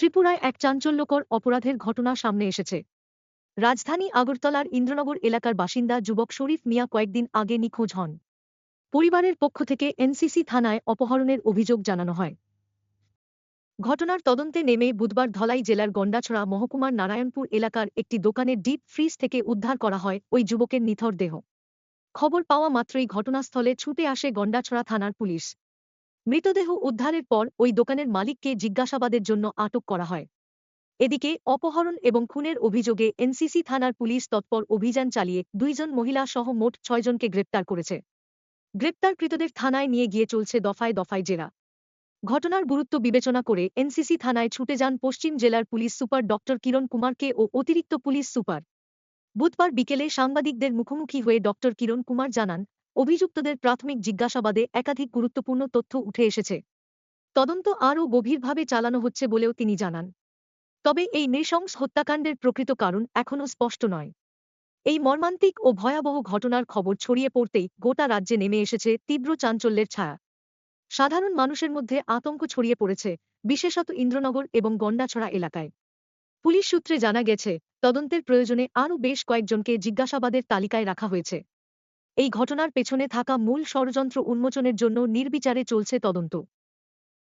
ত্রিপুরায় এক চাঞ্চল্যকর অপরাধের ঘটনা সামনে এসেছে। রাজধানী আগরতলার ইন্দ্রনগর এলাকার বাসিন্দা যুবক শরীফ মিয়া কয়েকদিন আগে নিখোঁজ হন। পরিবারের পক্ষ থেকে এনসিসি থানায় অপহরণের অভিযোগ জানানো হয়। ঘটনার তদন্তে নেমে বুধবার ধলাই জেলার গন্ডাছড়া মহকুমার নারায়ণপুর এলাকার একটি দোকানের ডিপ ফ্রিজ থেকে উদ্ধার করা হয় ওই যুবকের নিথর দেহ। খবর পাওয়া মাত্রই ঘটনাস্থলে ছুটে আসে গন্ডাছড়া থানার পুলিশ। মৃতদেহ উদ্ধারের পর ওই দোকানের মালিককে জিজ্ঞাসাবাদের জন্য আটক করা হয়। এদিকে অপহরণ এবং খুনের অভিযোগে এনসিসি থানার পুলিশ তৎপর অভিযান চালিয়ে দুইজন মহিলা সহ মোট ছয়জনকে গ্রেপ্তার করেছে। গ্রেপ্তারকৃতদের থানায় নিয়ে গিয়ে চলছে দফায় দফায় জেরা। ঘটনার গুরুত্ব বিবেচনা করে এনসিসি থানায় ছুটে যান পশ্চিম জেলার পুলিশ সুপার ড কিরণ কুমারকে ও অতিরিক্ত পুলিশ সুপার। বুধবার বিকেলে সাংবাদিকদের মুখোমুখি হয়ে ড কিরণ কুমার জানান অভিযুক্তদের প্রাথমিক জিজ্ঞাসাবাদে একাধিক গুরুত্বপূর্ণ তথ্য উঠে এসেছে। তদন্ত আরও গভীরভাবে চালানো হচ্ছে বলেও তিনি জানান। তবে এই নৃশংস হত্যাকাণ্ডের প্রকৃত কারণ এখনও স্পষ্ট নয়। এই মর্মান্তিক ও ভয়াবহ ঘটনার খবর ছড়িয়ে পড়তেই গোটা রাজ্যে নেমে এসেছে তীব্র চাঞ্চল্যের ছায়া। সাধারণ মানুষের মধ্যে আতঙ্ক ছড়িয়ে পড়েছে, বিশেষত ইন্দ্রনগর এবং গন্ডাছড়া এলাকায়। পুলিশ সূত্রে জানা গেছে, তদন্তের প্রয়োজনে আরও বেশ কয়েকজনকে জিজ্ঞাসাবাদের তালিকায় রাখা হয়েছে। এই ঘটনার পেছনে থাকা মূল ষড়যন্ত্র উন্মোচনের জন্য নির্বিচারে চলছে তদন্ত।